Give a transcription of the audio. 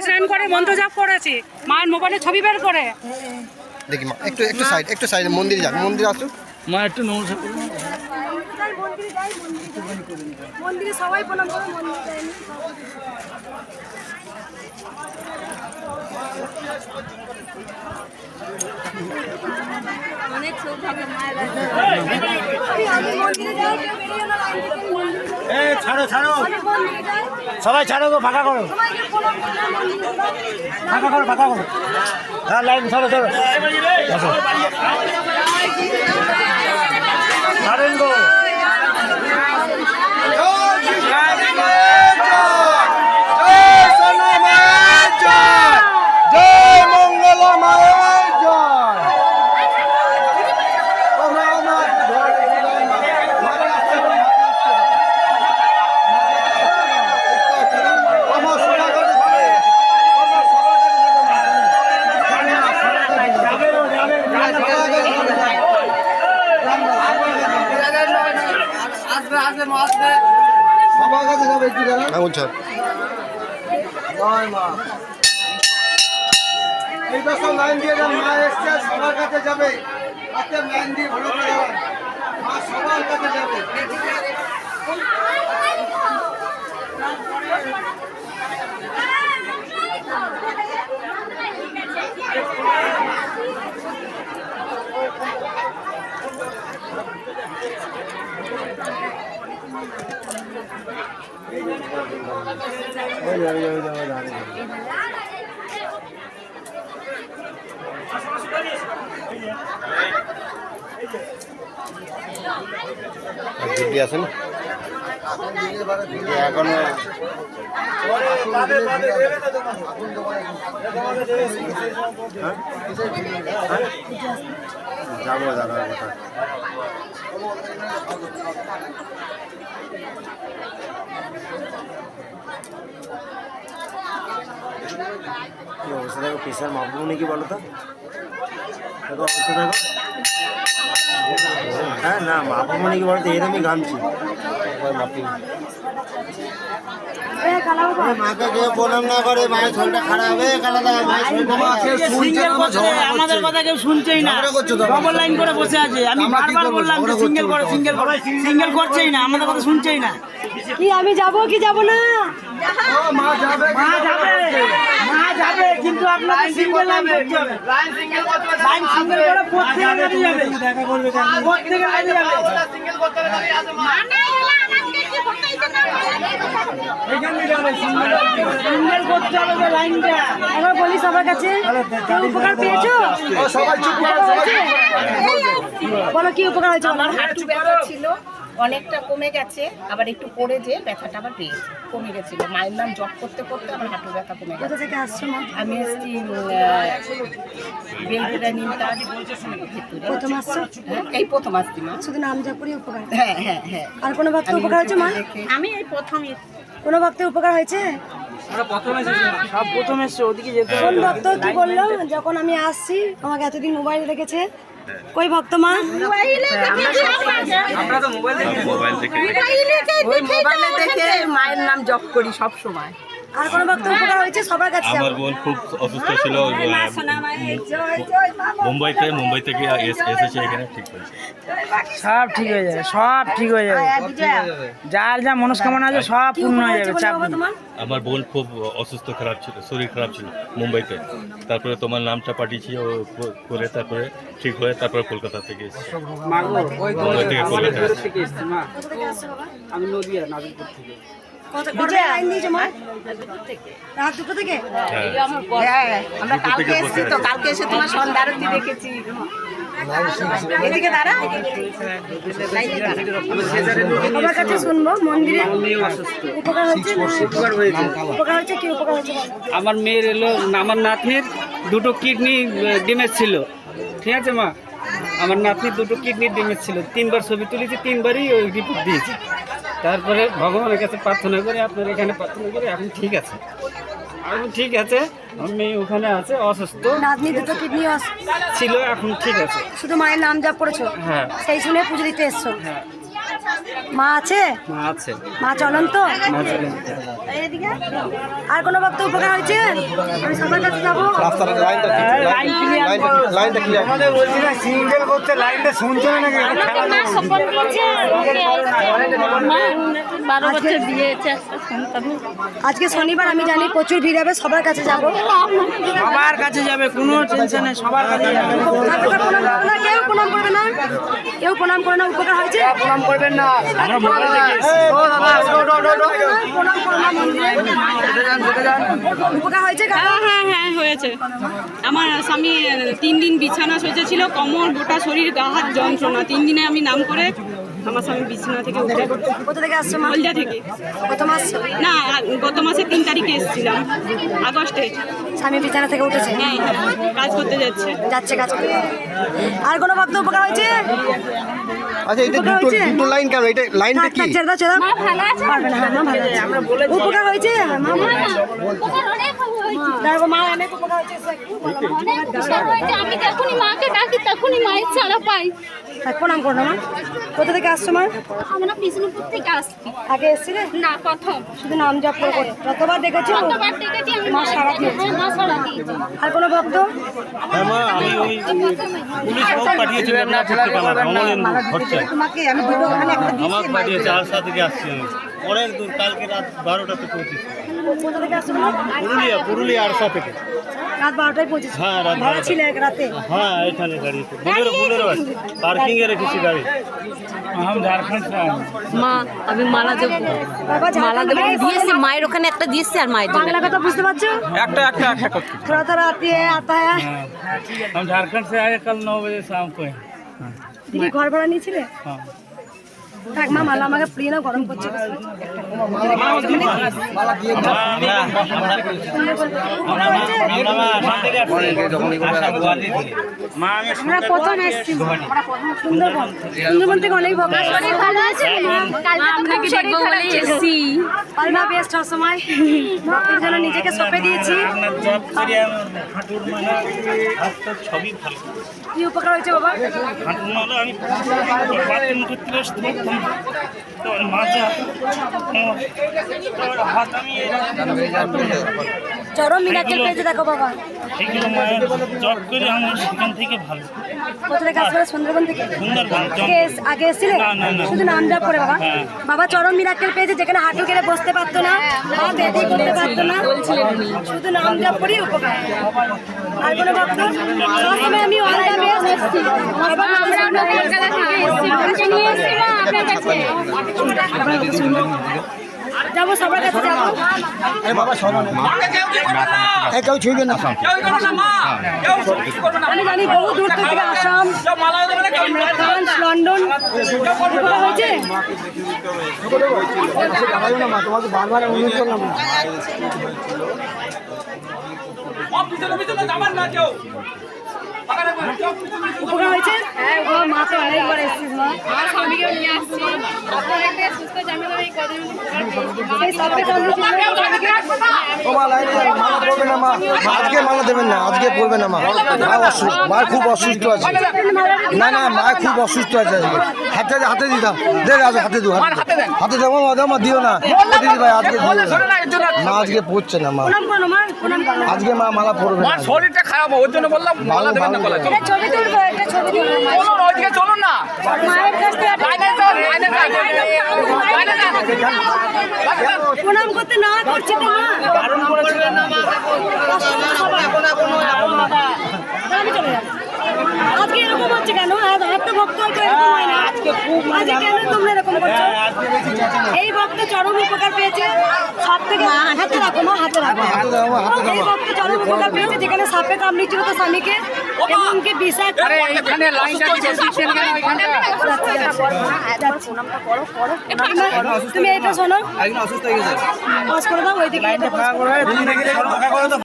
স্নান করে মন্ত্র জাপ করেছি মায়ের মোবাইলে ছবি বের করে দেখি মা একটু একটু সাইড একটু সাইড মন্দিরে যান মন্দিরে আসুন মা একটু নমস্কার। মন্দিরে যাই মন্দিরে মন্দিরে সবাই প্রণাম করে মন্দিরে অনেক সৌভাগ্য মায়ের আমি মন্দিরে যাই কেউ বেরিয়ে না এ, ছাড়ো ছাড়ো। সবাই ছাড়ো গো, ফাঁকা করো। ফাঁকা করো ফাঁকা করো। হ্যাঁ লাইন ছাড়ো ছাড়ো আসো। ছাড়েন গো জয় মঙ্গলা মায়ের জয় তোমরা আমার আমার সবার কাছে যাবে। আমার সবার কাছে যাবে। সবার কাছে যাবে। হ্যাঁ জয় মা এই সব লাইন দিয়ে যান মা এসছে সবার কাছে যাবে হাতে লাইন দিয়ে ভালো করে মা সবার কাছে যাবে দিদি আছেন এখনও যাব যাব কি অবস্থা? দেখো প্রেশার মাপবো নাকি বলো তো? দেখো, অবস্থা দেখো। হ্যাঁ না মাপবো নাকি বলো তো, এরমই বাবা মাকে প্রণাম না করে মায়ের শরীরটা খারাপ হবে কালা দাদা সিঙ্গেল করছে আমাদের কথা কেউ শুনছেই না। ডবল লাইন করে বসে আছে। আমি বারবার বললাম যে সিঙ্গেল করে সিঙ্গেল করে। সিঙ্গেল করছেই না আমাদের কথা শুনছেই না। কি আমি যাব কি যাব না? মা যাবে। মা যাবে। কিন্তু আপনাকে সিঙ্গেল লাইন করতে হবে। লাইন সিঙ্গেল করে প্রত্যেকে যাবে। দেখা করবে প্রত্যেকে বেরিয়ে যাবে। সিঙ্গেল করতে হবে যে লাইনটা এবার বলি সবার কাছে কেউ উপকার পেয়েছ? সবাই চুপ করো সবাই বলো কি উপকার হয়েছে? আমার হাঁটু ব্যথা ছিল। অনেকটা কমে গেছে আবার একটু পড়ে যে ব্যথাটা আবার পেয়েছে কমে গেছিল। মায়ের নাম জব করতে করতে আমার হাঁটু ব্যথা কমে গেছে। থেকে আসছো মা? আমি এসছি বেলপুরা নিমতাজ প্রথম আসছো? হ্যাঁ, এই প্রথম আসছি মা। শুধু নাম যা করে উপকার? হ্যাঁ হ্যাঁ হ্যাঁ। আর কোনো ভক্ত উপকার হয়েছে মা? আমি এই প্রথমই। কোনো ভক্তের উপকার হয়েছে? সব প্রথম এসছে ওদিকে যেতে কোন ভক্ত কি বলল? যখন আমি আসছি আমাকে এতদিন মোবাইল রেখেছে কই ভক্ত মা? মোবাইল মোবাইলে দেখে মায়ের নাম জপ করি সব সময়। আর কোনো ভক্ত উপকার হয়েছে? সবার কাছে আমার বোন খুব অসুস্থ ছিল মুম্বাইতে মুম্বাই থেকে এস- এসেছে এখানে ঠিক হয়েছে সব ঠিক হয়ে যাবে সব ঠিক হয়ে যাবে। যার যা মনস্কামনা আছে সব পূর্ণ হয়ে যাবে চাপ আমার বোন খুব অসুস্থ খারাপ ছিল শরীর খারাপ ছিল মুম্বাইতে। তারপরে তোমার নামটা পাঠিয়েছি ও করে তারপরে ঠিক হয়ে তারপরে কলকাতা থেকে এসেছি। মুম্বাই থেকে কলকাতা আমি নদিয়া নাগরপুর থেকে। কত কটা লাইন দিয়েছ মা? রাত দুটো থেকে। আমরা কালকে এসেছি তো কালকে এসে তোমার সন্ধ্যা আরতি দেখেছি। এদিকে দাঁড়া। লাইনে কাছে শুনব মন্দিরে? উপকার হয়েছে উপকার হয়েছে। উপকার হয়েছে কি উপকার হয়েছে আমার মেয়ের এলো আমার নাতনির দুটো কিডনি ডিমেজ ছিল। ঠিক আছে মা? আমার নাতনির দুটো কিডনি ডিমেজ ছিল। তিনবার ছবি তুলেছি তিনবারই ওই রিপোর্ট দিয়েছি। তারপরে ভগবানের কাছে প্রার্থনা করে আপনার এখানে প্রার্থনা করে এখন ঠিক আছে। আমি ঠিক আছে আমি ওখানে আছে অসুস্থ। নাতনি দুটো কিডনি ছিল এখন ঠিক আছে। শুধু মায়ের নাম যা পড়েছো হ্যাঁ। সেই শুনে পুজো দিতে এসছো। হ্যাঁ। মা আছে? মা আছে। মা চলন তো আর কোনো ভক্ত উপকার হয়েছে? আমি সবার কাছে যাব। আমাদের বলছি না সিঙ্গেল করতে লাইনটা শুনছে না আজকে শনিবার আমি জানি প্রচুর ভিড় হবে সবার কাছে যাব। সবার কাছে যাবে কোনো টেনশন নেই সবার কাছে যাবে। কেউ প্রণাম করবে না। কেউ প্রণাম করে না উপকার হয়েছে? প্রণাম করবেন না। প্রণাম করো না মন্দিরে। উপকার হয়েছে হ্যাঁ হ্যাঁ হ্যাঁ হয়েছে। আমার স্বামী তিন দিন বিছানা সোজেছিল কোমর গোটা শরীর গা হাত যন্ত্রণা। তিন দিনে আমি নাম করে আমার স্বামী বিছানা থেকে উঠে কোথা থেকে আসছো মা? হলদিয়া থেকে। প্রথম আসছো? না গত মাসে তিন তারিখে এসেছিলাম আগস্টে। স্বামী বিছানা থেকে উঠেছে? হ্যাঁ কাজ করতে যাচ্ছে। যাচ্ছে কাজ করতে। আর কোনো ভক্ত উপকার হয়েছে? আচ্ছা এটা উপকার দুটো হয়েছে? দুটো লাইন কেন? এটা লাইনটা কি? ছেড়ে দাও, ছেড়ে দাও। ভালো আছে? পারবে না, হ্যাঁ, ভালো আছে। উপকার হয়েছে? হ্যাঁ, মা ভালো আছে। ওদের অনেক হয়েছে অনেক উপকার হয়েছে আমি যখনই মাকে ডাকি তখনই মায়ের ছাড়া পাই। থাক, প্রণাম করো না মা। কোথা থেকে আসছো মা? আমরা বিষ্ণুপুর থেকে আসছি। আগে এসেছিলে? না প্রথম। শুধু নাম জপ করে যতবার দেখেছ কতবার ডেকেছি আমি মা সারা দিয়েছে। হ্যাঁ, মা সারা দিয়েছে। আর কোনো ভক্ত? হ্যাঁ আমি ওই পুলিশ লোক পাঠিয়েছিলাম না খরচায় তোমাকে আমি ভিডিও ওখানে একটা আমার পাঠিয়েছে আরসা থেকে আসছি আমি। অনেক দূর কালকে রাত বারোটাতে পৌঁছেছি কোথা থেকে আসছো মা পুরুলিয়া পুরুলিয়া আরসা থেকে রাত বারোটায় পৌঁছেছি হ্যাঁ, রাত ভাড়া বারোটায়। ছিল এক রাতে হ্যাঁ এখানে দাঁড়িয়েছে বুলেরো বুলেরো আছে পার্কিংয়ে রেখেছি গাড়ি মা আমি মালা দেবো বাবা মালা দেবো ঝাড়খণ্ড দিয়েছি মায়ের ওখানে একটা দিয়েছি আর মায়ের জন্য बांग्ला का तो बुझते बच्चो একটা একটা একটা করতে थोड़ा थोड़ा आती है आता है हम झारखंड से आए कल नौ बजे शाम को দিদি ঘর ভাড়া নিয়েছিলে হ্যাঁ। থাক মা মালা আমাকে প্রিয় না গরম করছে আমরা প্রথম এসেছি সুন্দরবন সুন্দরবন থেকে অনেক ভালো আছে আপনাকে দেখব বলেই এসেছি পালনা বেস্ট সময় ভক্তের জন্য নিজেকে সঁপে দিয়েছি মানে কি উপকার হয়েছে বাবা মানে আমি すいません。তোর মাজা তোর হাত আমি চরম মিরাকেল পেয়েছে দেখো বাবা। এগুলো মায়ের জব করে আমার সেখান থেকে ভালো। কোথা থেকে আসবে সুন্দরবন থেকে? সুন্দরবন আগে এস- আগে এসেছিলে? না, না, না। শুধু নাম জপ করে বাবা। হ্যাঁ। বাবা চরম মিরাকেল পেয়েছে যেখানে হাঁটু গেলে বসতে পারতো না পা বেঁধে করতে পারতো না। শুধু নাম জপ করি উপকার। আর কোনো ভক্ত সবসময় আমি অল বেস্ট এসেছি। বাবা আমরা কলকাতা থেকে এসেছি। নিয়ে এসেছি। আপনার কাছে? যাব সবার কাছে যাব। কেউ ছুঁইবে না। আমি জানি বহু দূর থেকে আসাম। France London. হয়েছে? তোমাকে বারবার অনুরোধ করলাম উপকার হয়েছে? অনেকবার এসেছিস মা। আমার স্বামীকেও নিয়ে আসছি। আপনার একটা সুস্থ এই কদিন আজকে মালা দেবেন না আজকে পড়বে না মা। খুব অসুস্থ আছে। না না মা খুব অসুস্থ আছে আজকে। হাতে হাতে দিতাম। দে রাজু হাতে দু হাতে দাও মা দাও দিও না। দিদি ভাই আজকে দিও না। মা আজকে পড়ছে না মা। মা আজকে মা মালা পড়বে না। শরীরটা খারাপ ওর জন্য বললাম ভালো ভালো এটা ছবি তুলবো এটা ছবি তুলবো। চলুন ওইদিকে চলুন না। মায়ের কাছ থেকে প্রণাম করতে না করছে তো মা। হচ্ছে সবার। আমি চলে যাব। আজকে এরকম হচ্ছে কেন? আর হাত তো ভক্ত হয়তো এরকম হয় না। আজকে কেন তোমরা এরকম করছ? এই ভক্ত চরম উপকার পেয়েছে। সব থেকে হাতে রাখো। মা হাতে রাখো এই ভক্ত পেয়েছে যেখানে সাপে তো স্বামীকে এমনকি তুমি এটা শোনো। পাস করে দাও ওইদিকে।